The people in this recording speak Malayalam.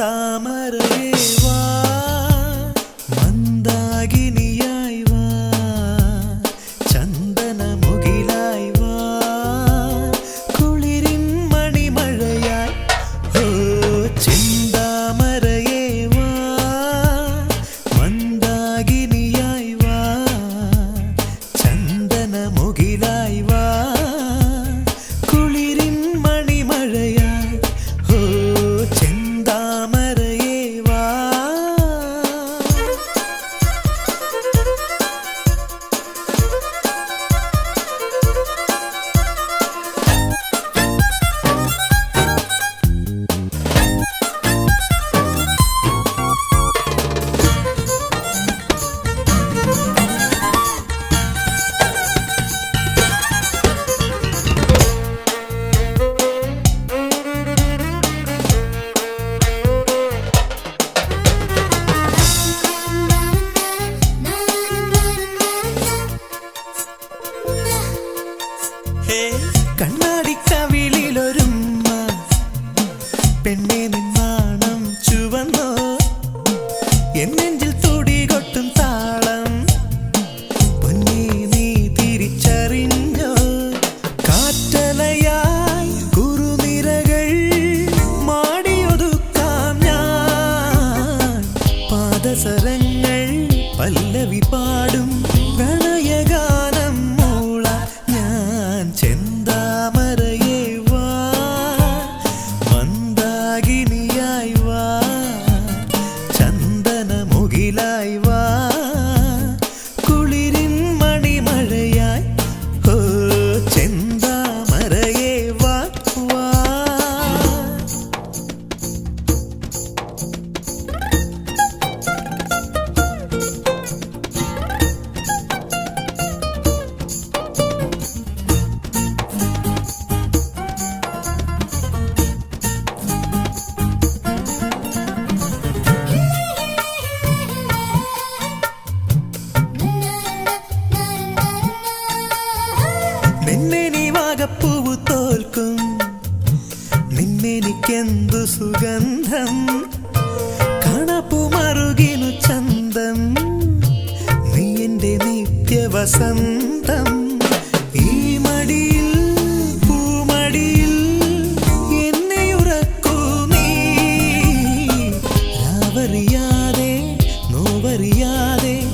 দামা പെണ്ണെ നിന്നാണം ചുവന്നോ? എന്നെ നിന്നെനിക്കെന്തു സുഗന്ധം? കണപ്പുമറുകിലു ചന്തം. നീ എന്റെ നിത്യവസന്തം. ഈ മടിയിൽ പൂമടിയിൽ എന്നെ ഉറക്കൂ നീ. രാവറിയാതെ നോവറിയാതെ